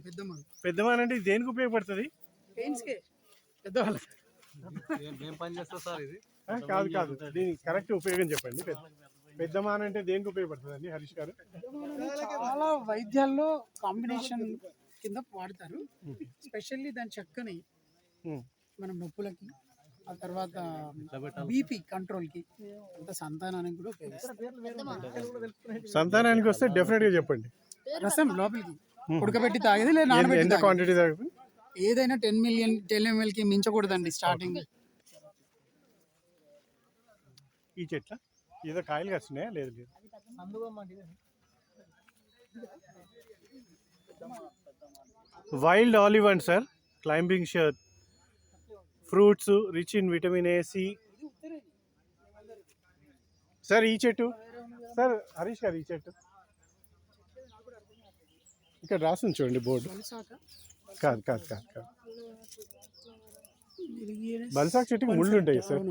పెద్దమాను పెద్దమాను పెద్దమాన అంటే దేనికి ఉపయోగపడుతుంది? పెద్దవాళ్ళ ఏం పని చేస్తా సార్ ఇది? ఆ, కాదు కాదు. దీనికి కరెక్ట్ ఉపయోగం చెప్పండి. పెద్ద పెద్దమాన అంటే దేనికి ఉపయోగపడుతుంది అండి హరీష్ గారు? చాలా వైద్యాల్లో కాంబినేషన్ కింద వాడతారు. స్పెషల్లీ దాని చెక్కని. మన నొప్పులకి ఆ తర్వాత బీపీ కంట్రోల్కి అంత సంతానానికి కూడా ఉపయోగిస్తారు. సంతానానికి వస్తే డెఫినెట్గా చెప్పండి. రసం లోపలికి. ఉడకబెట్టి తాగేది లేదా నానబెట్టి ఎంత. క్వాంటిటీ తాగుతుంది? ఏదైనా టెన్ మిలియన్ టెన్ ఎంఎల్కి మించకూడదండి స్టార్టింగ్. ఈ చెట్ల? ఏదో కాయలు కాస్తున్నాయా? లేదు లేదు. Wild olive and sir. Climbing shirt fruits rich in vitamin A C sir ఈ చెట్టు? సార్ హరీష్ గారు ఈ చెట్టు? ఇక్కడ రాసి చూడండి బోర్డు. కాదు కాదు కాదు కాదు. బల్సాక్ చెట్టుకి ముళ్ళు ఉంటాయి సార్?